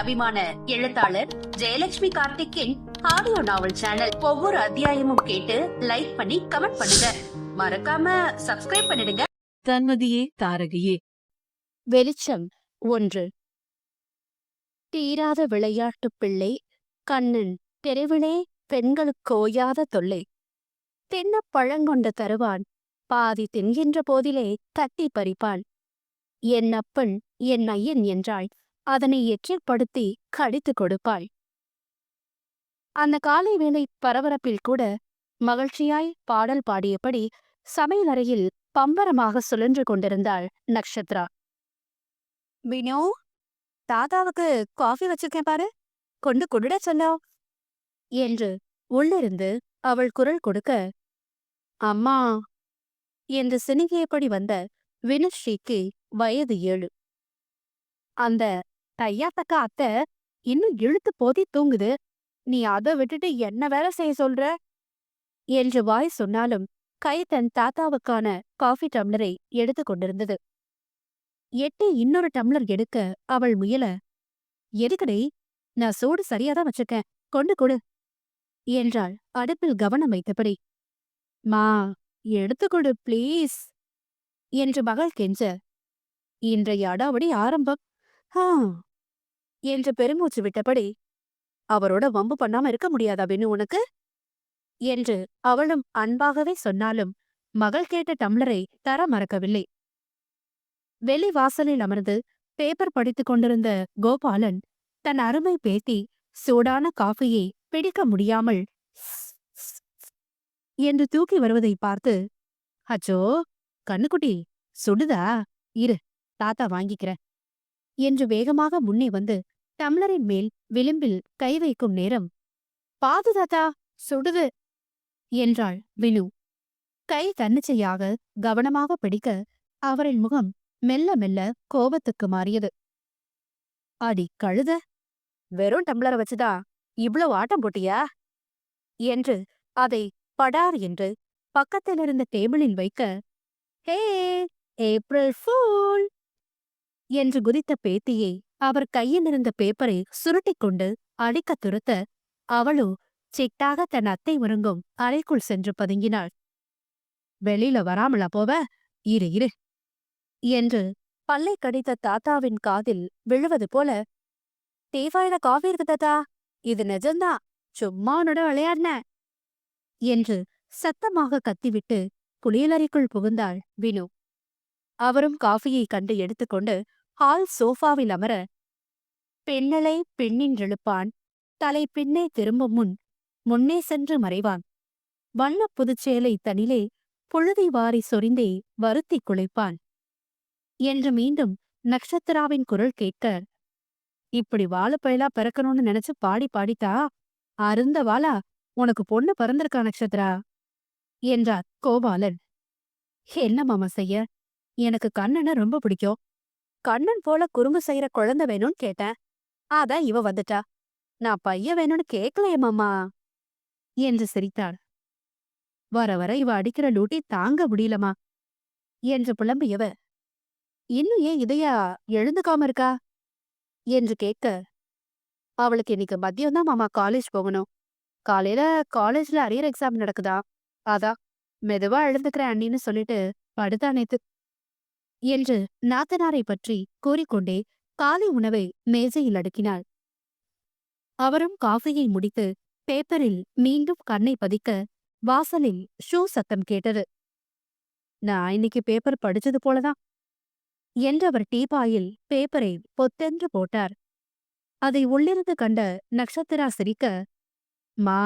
அபிமான எழுத்தாளர் ஜெயலட்சுமி கார்த்திக்கின் ஆடியோ நாவல் சேனல் ஒவ்வொரு அத்தியாயமும் கேட்டு லைக் பண்ணி கமெண்ட் பண்ணுங்க. மறக்காம சப்ஸ்கிரைப் பண்ணிடுங்க. தன்மதியே தாரகையே. வெளிச்சம் ஒன்று. தீராத விளையாட்டுப் பிள்ளை கண்ணன். தெருவிலே பெண்களுக்கு ஓயாத தொல்லை. தின்னப் பழங்கொண்ட தருவான். பாதி தின்கின்ற போதிலே தட்டி பறிப்பான். என் அப்பன் என் ஐயன் என்றாள். அதனை எச்சிற்படுத்தி கடித்துக் கொடுப்பாள். அந்த காலை வேளை பரபரப்பில் கூட மகிழ்ச்சியாய் பாடல் பாடியபடி சமையலறையில் பம்பரமாக சுழன்று கொண்டிருந்தாள் நக்ஷத்ரா. வினோ தாத்தாவுக்கு காஃபி வச்சிருக்கேன் பாரு. கொண்டு குடிட சொல்லோ என்று உள்ளிருந்து அவள் குரல் கொடுக்க அம்மா என்று சினுங்கியபடி வந்த வினுஸ்ரீக்கு வயது ஏழு. அந்த தையாத்தக்கா அத்தை இன்னும் இழுத்து போதி தூங்குது. நீ அதை விட்டுட்டு என்ன வேலை செய்ய சொல்ற? என்று வாய் சொன்னாலும் கை தன் தாத்தாவுக்கான காஃபி டம்ளரை எடுத்து கொண்டிருந்தது. எட்டி இன்னொரு டம்ளர் எடுக்க அவள் முயல எதுக்குடே நான் சூடு சரியாதான் வச்சிருக்கேன். கொண்டு கொடு என்றாள். அடுப்பில் கவனம் வைத்தபடி மா எடுத்து கொடு ப்ளீஸ் என்று மகள் கெஞ்ச இன்றைய அடாவடி ஆரம்பம். ஆ என்று பெருமூச்சு விட்டபடி அவரோட வம்பு பண்ணாம இருக்க முடியாதா பெண்ணு உனக்கு? என்று அவளும் அன்பாகவே சொன்னாலும் மகள் கேட்ட டம்ளரை தர மறக்கவில்லை. வெளி வாசலில் அமர்ந்து பேப்பர் படித்துக் கொண்டிருந்த கோபாலன் தன் அருமை பேத்தி சூடான காஃபியை பிடிக்க முடியாமல் என்று தூக்கி வருவதை பார்த்து அச்சோ கண்ணுக்குட்டி சுடுதா? இரு தாத்தா வாங்கிக்கிறேன். என்று வேகமாக முன்னே வந்து டம்ளரின் மேல் விளிம்பில் கை வைக்கும் நேரம். பாது தாத்தா சுடுது என்றாள் வினு. கை தன்னிச்சையாக கவனமாக பிடிக்க அவரின் முகம் மெல்ல மெல்ல கோபத்துக்கு மாறியது. அடி கழுத வெறும் டம்ளரை வச்சுதா இவ்வளவு ஆட்டம் போட்டியா? என்று அதை படார் என்று பக்கத்தில் இருந்த டேபிளில் வைக்க ஹே ஏப்ரல் ஃபூல்! என்று குதித்த பேத்தியை அவர் கையில் இருந்த பேப்பரை சுருட்டிக் கொண்டு அடிக்கத் துரத்த அவளோ சிட்டாக தன் அத்தை உறங்கும் அறைக்குள் சென்று பதுங்கினாள். வெளியில வராமலா போவ? இரு இரு என்று பல்லை கடித்த தாத்தாவின் காதில் விழுவது போல தேவாயில காஃபி இருக்கு தாத்தா இது நிஜம்தான் சும்மா உன்னோட விளையாடின? என்று சத்தமாக கத்திவிட்டு குளியலறைக்குள் புகுந்தாள் வினு. அவரும் காஃபியை கண்டு எடுத்துக்கொண்டு ஹால் சோஃபாவில் அமர பெண்ணலை பெண்ணின்றெழுப்பான் தலை பின்னே திரும்பும் முன் முன்னே சென்று மறைவான். வண்ண புதுச்சேலை தனிலே புழுதி வாரி சொரிந்தே வருத்திக் குலைப்பான் என்று மீண்டும் நக்ஷத்திராவின் குரல் கேட்க இப்படி வாழப்பயலா பிறக்கணும்னு நினைச்சு பாடி பாடித்தா அருந்த வாளா உனக்கு பொண்ணு பிறந்திருக்கா நக்ஷத்ரா என்றார் கோபாலன். என்ன மாமா செய்ய? எனக்கு கண்ணனை ரொம்ப பிடிக்கும். கண்ணன் போல குறும்பு செய்யற குழந்தை வேணும்னு கேட்டேன். அதான் இவ வந்துட்டா. நான் பையன் வேணும்னு கேட்கலையே மாமா. என்று சிரித்தாள். வர வர இவ அடிக்கிற லூட்டி தாங்க முடியலமா? என்று புலம்பியவ. இன்னும் ஏன் இதையா எழுந்துக்காம இருக்கா? என்று கேட்க. அவளுக்கு இன்னைக்கு மதியம்தான் மாமா காலேஜ் போகணும். காலையில காலேஜ்ல அரியர் எக்ஸாம் நடக்குதா? அதான். மெதுவா எழுந்துக்கிறேன் அண்ணின்னு சொல்லிட்டு படுத்தா நேத்து என்று நாத்தனாரை பற்றி கூறிக்கொண்டே காலை உணவை மேஜையில் அடுக்கினாள். அவரும் காஃபியை முடித்து பேப்பரில் மீண்டும் கண்ணை பதிக்க வாசலில் ஷூ சத்தம் கேட்டது. நான் இன்னைக்கு பேப்பர் படிச்சது போலதான் என்றவர் டீபாயில் பேப்பரை பொத்தென்று போட்டார். அதை உள்ளிருந்து கண்ட நக்ஷத்திரா சிரிக்க மா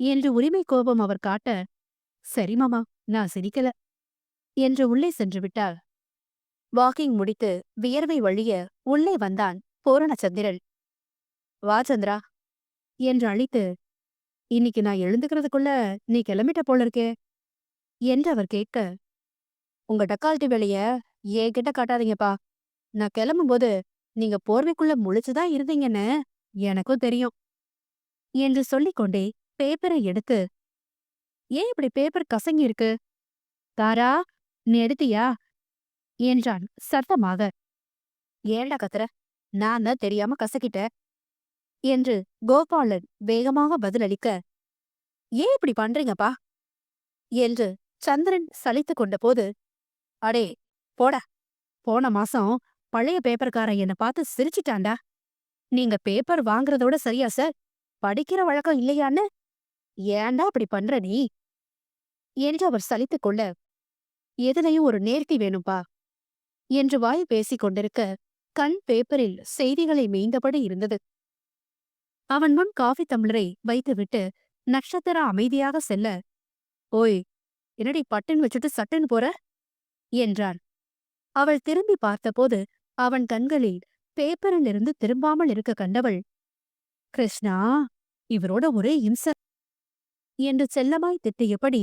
என்று உரிமை கோபம் அவர் காட்ட சரி மாமா நான் சிரிக்கல. என்று உள்ளே சென்று விட்டாள். வாக்கிங் முடித்து வியர்வை வழிய உள்ளே வந்தான் பூரணச்சந்திரன். வா சந்திரா என்று அழைத்து இன்னைக்கு நான் எழுந்துக்கிறதுக்குள்ள நீ கிளம்பிட்ட போல இருக்கே என்று அவர் கேட்க உங்க டக்கால்ட்டி வேலைய என்கிட்ட காட்டாதீங்கப்பா. நான் கிளம்பும்போது நீங்க போர்வைக்குள்ள முழிச்சுதான் இருந்தீங்கன்னு எனக்கும் தெரியும் என்று சொல்லிக்கொண்டே பேப்பரை எடுத்து ஏன் இப்படி பேப்பர் கசங்கி இருக்கு? தாரா நீ எடுத்தியா என்றான் சத்தமாக. ஏண்டா கத்துற? நான் தான் தெரியாம கசக்கிட்ட என்று கோபாலன் வேகமாக பதிலளிக்க. ஏன் இப்படி பண்றீங்கப்பா? என்று சந்திரன் சலித்துக் கொண்டபோது அடே போடா. போன மாசம் பழைய பேப்பர்காரன் என்ன பார்த்து சிரிச்சிட்டாண்டா நீங்க பேப்பர் வாங்குறதோட சரியா சார்? படிக்கிற வழக்கம் இல்லையான்னு? ஏன்டா அப்படி பண்ற நீ? என்று அவர் சலித்துக் கொள்ள எதனையும் ஒரு நேர்த்தி வேணும்பா? என்று வாய் பேசிக் கொண்டிருக்க கண் பேப்பரில் செய்திகளை மேய்ந்தபடி இருந்தது. அவன் முன் காஃபி தமிழரை வைத்துவிட்டு நட்சத்திர அமைதியாக செல்ல ஓய் என்னடி பட்டுன்னு வச்சுட்டு சட்டுன்னு போற? என்றான். அவள் திரும்பி பார்த்தபோது அவன் கண்களில் பேப்பரிலிருந்து திரும்பாமல் இருக்க கண்டவள் கிருஷ்ணா இவரோட ஒரே இம்ச என்று செல்லமாய் திட்டியபடி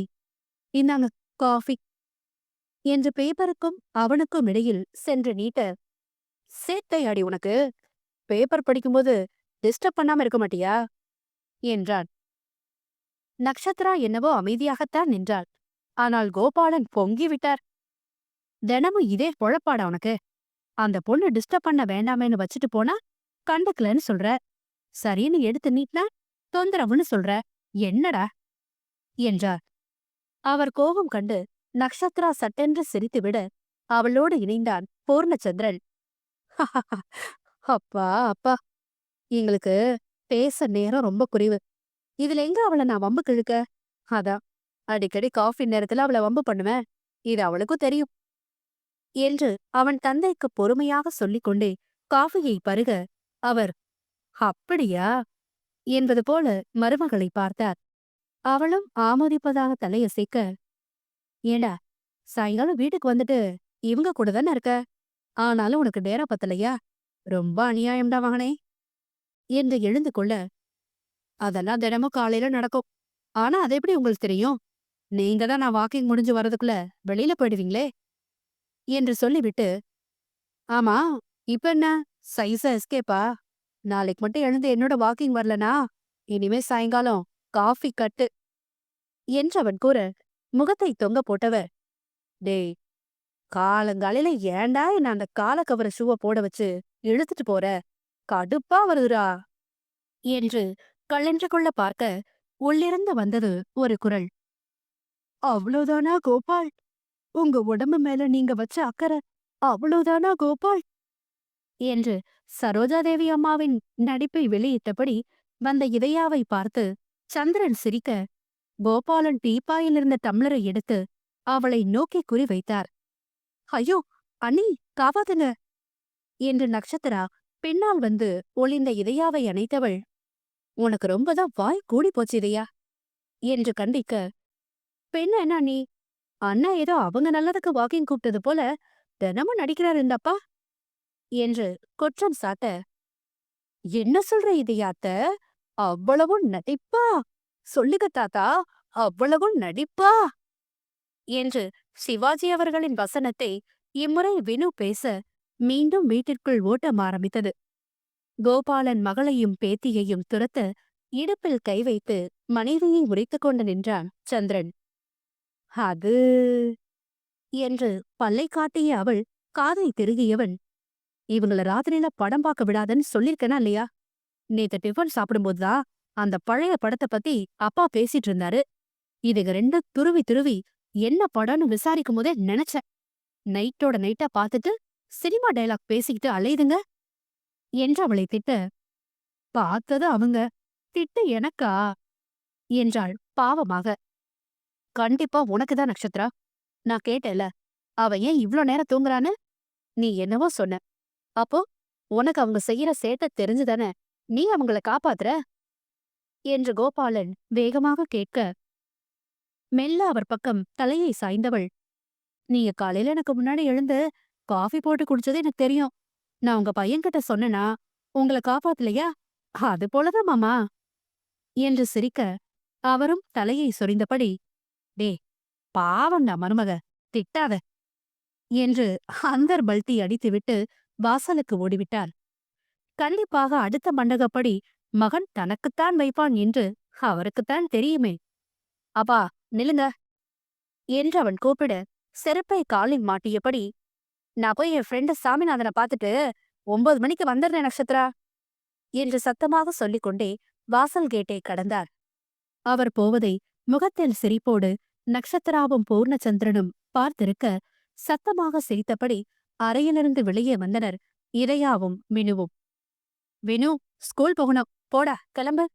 இந்தாங்க காஃபி. என்று பேப்பருக்கும் அவனுக்கும் இடையில் சென்று நீட்ட சேட்டை அடி உனக்கு பேப்பர் படிக்கும்போது டிஸ்டர்ப் பண்ணாம இருக்க மாட்டியா? என்றான். நக்ஷத்ரா என்னவோ அமைதியாகத்தான் நின்றாள். ஆனால் கோபாலன் பொங்கி விட்டார். தினமும் இதே பொழப்பாடா உனக்கு? அந்த பொண்ணு டிஸ்டர்ப் பண்ண வேண்டாமேன்னு வச்சுட்டு போனா கண்டுக்கலன்னு சொல்ற. சரின்னு எடுத்து நீட்டினா தொந்தரவுன்னு சொல்ற. என்னடா? என்றார். அவர் கோபம் கண்டு நக்ஷத்ரா சட்டென்று சிரித்துவிட அவளோடு இணைந்தான் பூர்ணச்சந்திரன். அப்பா அப்பா. எங்களுக்கு பேச நேரம் ரொம்ப குறைவு. இதுல எங்க அவளை நான் வம்பு கிழக்க? அதான் அடிக்கடி காஃபி நேரத்துல அவளை வம்பு பண்ணுவேன். இது அவளுக்கும் தெரியும். என்று அவன் தந்தைக்கு பொறுமையாக சொல்லிக் கொண்டே காஃபியை பருக அவர் அப்படியா? என்பது போல மருமகளை பார்த்தார். அவளும் ஆமோதிப்பதாக தலையசைக்க ஏண்டா சாயங்காலம் வீட்டுக்கு வந்துட்டு இவங்க கூட தானே இருக்க? ஆனாலும் உனக்கு நேரம் பத்தலையா? ரொம்ப அநியாயம்டா மகனே. என்று எழுந்து கொள்ள அதெல்லாம் தினமும் காலையில நடக்கும். ஆனா அது எப்படி உங்களுக்கு தெரியும்? நீங்க தான் நான் வாக்கிங் முடிஞ்சு வரதுக்குள்ள வெளியில போயிடுவீங்களே? என்று சொல்லிவிட்டு ஆமா இப்ப என்ன? சைஸா எஸ்கேப்பா நாளைக்கு மட்டும் எழுந்து என்னோட வாக்கிங் வரலனா இனிமே சாயங்காலம் காஃபி கட்டு என்றவன் கூற முகத்தை தொங்க போட்டவர். டேய் காலங்காலையில ஏன்டா என்ன அந்த காலக்கவர ஷூவை போட வச்சு இழுத்துட்டு போற? கடுப்பா வருதுரா என்று கள்ளென்று கொள்ள பார்க்க உள்ளிருந்து வந்தது ஒரு குரல். அவ்வளவுதானா கோபால்? உங்க உடம்பு மேல நீங்க வச்ச அக்கறை அவ்வளவுதானா கோபால்? என்று சரோஜாதேவி அம்மாவின் நடிப்பை வெளியிட்டபடி வந்த இதயாவை பார்த்து சந்திரன் சிரிக்க கோபாலன் டீப்பாயிலிருந்த டம்ளரை எடுத்து அவளை நோக்கி குறிவைத்தார் ஐயோ அண்ணி காவாதுங்க என்று நக்ஷத்திரா பின்னால் வந்து ஒளிந்த இதயாவை அணைத்தவள். உனக்கு ரொம்பதான் வாய் கூடி போச்சு இதயா என்று கண்டிக்க பெண்ண என்ன நீ அண்ணா ஏதோ அவங்க நல்லதுக்கு வாக்கிங் கூப்பிட்டது போல தினமும் நடிக்கிறார் இந்தப்பா என்று குற்றம் சாட்ட என்ன சொல்ற இதையாத்த அவ்வளவும் நடிப்பா! சொல்லுக தாத்தா அவ்வளவும் நடிப்பா? என்று சிவாஜி அவர்களின் வசனத்தை இம்முறை வினு பேச மீண்டும் வீட்டிற்குள் ஓட்டம் ஆரம்பித்தது. கோபாலன் மகளையும் பேத்தியையும் துரத்த இடுப்பில் கை வைத்து மனைவியை உரைத்து கொண்டு நின்றான் சந்திரன். அது? என்று பல்லை காட்டிய அவள் காதை திருகியவன் இவங்கள ராத்திரியில படம் பார்க்க விடாதன்னு சொல்லியிருக்கேனா இல்லையா? நேத்து டிஃபன் சாப்பிடும்போதுதான் அந்த பழைய படத்தை பத்தி அப்பா பேசிட்டு இருந்தாரு. இதுக ரெண்டும் துருவி துருவி என்ன படம்னு விசாரிக்கும் போதே நினைச்சேன். நைட்டோட நைட்டா பார்த்துட்டு சினிமா டயலாக் பேசிக்கிட்டு அலையுதுங்க. என்று அவளை திட்ட. பார்த்தது அவங்க. திட்டு எனக்கா? என்றாள் பாவமாக. கண்டிப்பா உனக்குதான் நட்சத்திரா? நான் கேட்டேல அவ ஏன் இவ்ளோ நேரம் தூங்குறான்னு? நீ என்னவோ சொன்ன. அப்போ உனக்கு அவங்க செய்யற சேட்டை தெரிஞ்சுதானே? நீ அவங்கள காப்பாத்துற? என்று கோபாலன் வேகமாக கேட்க மெல்ல அவர் பக்கம் தலையை சாய்ந்தவள். நீங்க காலையில எனக்கு முன்னாடி எழுந்து காஃபி போட்டு குடிச்சது எனக்கு தெரியும். நான் உங்க பையன்கிட்ட சொன்னேனா உங்களை காப்பாத்தலையா? அது போலதான் மாமா என்று சிரிக்க அவரும் தலையை சொரிந்தபடி டே பாவண்டா மருமக திட்டாத என்று அந்தர் பல்தி அடித்துவிட்டு வாசலுக்கு ஓடிவிட்டார். கண்டிப்பாக அடுத்த மண்டகப்படி மகன் தனக்குத்தான் வைப்பான் என்று அவருக்குத்தான் தெரியுமே. அப்பா நிலுங்க என்று அவன் கூப்பிட. செருப்பை காலில் மாட்டியபடி நான் போய் என் ஃப்ரெண்டு சாமிநாதனை பார்த்துட்டு ஒன்பது மணிக்கு வந்துடுறேன் நட்சத்திரா என்று சத்தமாக சொல்லிக்கொண்டே வாசல் கேட்டை கடந்தார். அவர் போவதை முகத்தில் சிரிப்போடு நட்சத்திராவும் பூர்ணச்சந்திரனும் பார்த்திருக்க சத்தமாக சிரித்தபடி அறையிலிருந்து வெளியே வந்தனர் இரையாவும் மினுவும். வினு ஸ்கூல் போகணும். போடா கிளம்பு.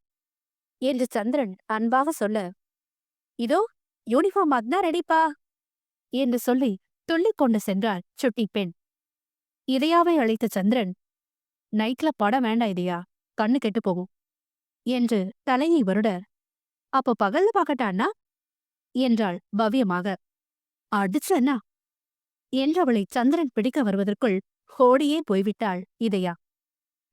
என்று சந்திரன் அன்பாக சொல்ல இதோ யூனிஃபார்ம் அதான் ரெடிப்பா என்று சொல்லி துள்ளிக் கொண்டு சென்றாள் சுட்டி பெண். இதையாவை அழைத்த சந்திரன் நைட்ல படம் வேண்டாம் இதையா? கண்ணு கெட்டு போகும். என்று தலையை வருட அப்போ பகல்ல பாக்கட்டான்னா என்றாள் பவ்யமாக. அடிச்சன்னா? என்றவளை சந்திரன் பிடிக்க வருவதற்குள் ஓடியே போய்விட்டாள் இதையா.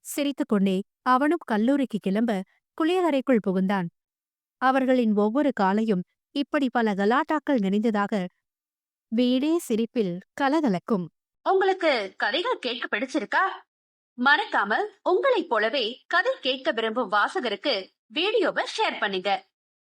சிரித்துக்கொண்டே அவனும் கல்லூரிக்கு கிளம்ப குளியலறைக்குள் புகுந்தான். அவர்களின் ஒவ்வொரு காலையும் இப்படி பல கலாட்டாக்கள் நிறைந்ததாக வீடே சிரிப்பில் கலகலக்கும். உங்களுக்கு கதைகள் கேட்க பிடிச்சிருக்கா? மறக்காம உங்களைப் போலவே கதை கேட்க விரும்பும் வாசகருக்கு வீடியோவை ஷேர் பண்ணுங்க.